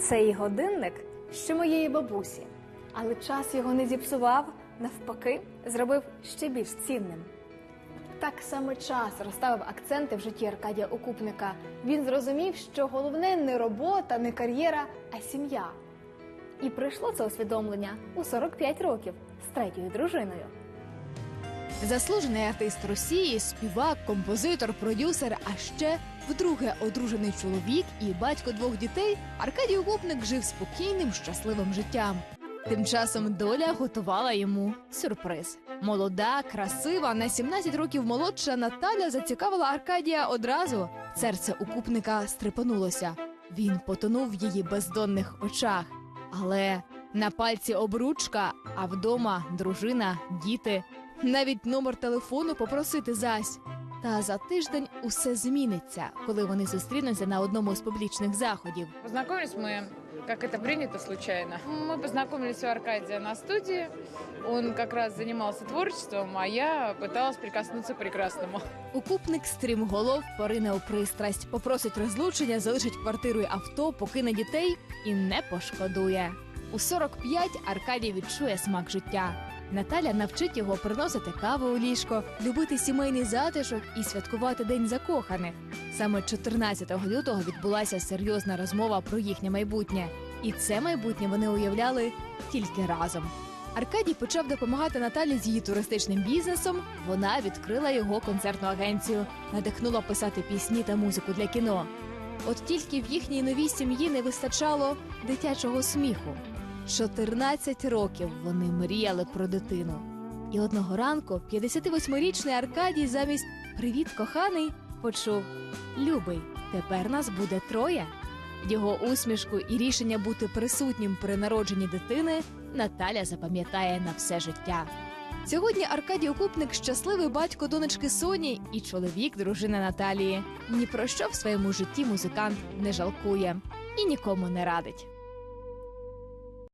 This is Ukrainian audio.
Цей годинник ще моєї бабусі, але час його не зіпсував, навпаки, зробив ще більш цінним. Так саме час розставив акценти в житті Аркадія Окупника. Він зрозумів, що головне не робота, не кар'єра, а сім'я. І прийшло це усвідомлення у 45 років з третьою дружиною. Заслужений артист Росії, співак, композитор, продюсер, а ще вдруге одружений чоловік і батько двох дітей, Аркадій Окупник жив спокійним, щасливим життям. Тим часом доля готувала йому сюрприз. Молода, красива, на 17 років молодша Наталя зацікавила Аркадія одразу. Серце укупника стрепенулося. Він потонув в її бездонних очах. Але на пальці обручка, а вдома дружина, діти, навіть номер телефону попросити зась. Та за тиждень усе зміниться, коли вони зустрінуться на одному з публічних заходів. Познакомились мы, как это принято, случайно. Мы познакомились у Аркадия на студии. Он как раз занимался творчеством, а я пыталась прикоснуться к прекрасному. Укупник стрімголов порине у пристрасть, попросить розлучення, залишить квартиру й авто, покине дітей і не пошкодує. У 45 Аркадій відчує смак життя. Наталя навчить його приносити каву у ліжко, любити сімейний затишок і святкувати день закоханих. Саме 14 лютого відбулася серйозна розмова про їхнє майбутнє, і це майбутнє вони уявляли тільки разом. Аркадій почав допомагати Наталі з її туристичним бізнесом. Вона відкрила його концертну агенцію, надихнула писати пісні та музику для кіно. От тільки в їхній новій сім'ї не вистачало дитячого сміху. 14 років вони мріяли про дитину. І одного ранку 58-річний Аркадій замість Привіт, коханий почув Любий, тепер нас буде троє. Його усмішку і рішення бути присутнім при народженні дитини Наталя запам'ятає на все життя. Сьогодні Аркадій Окупник щасливий батько донечки Соні і чоловік дружини Наталії. Ні про що в своєму житті музикант не жалкує і нікому не радить.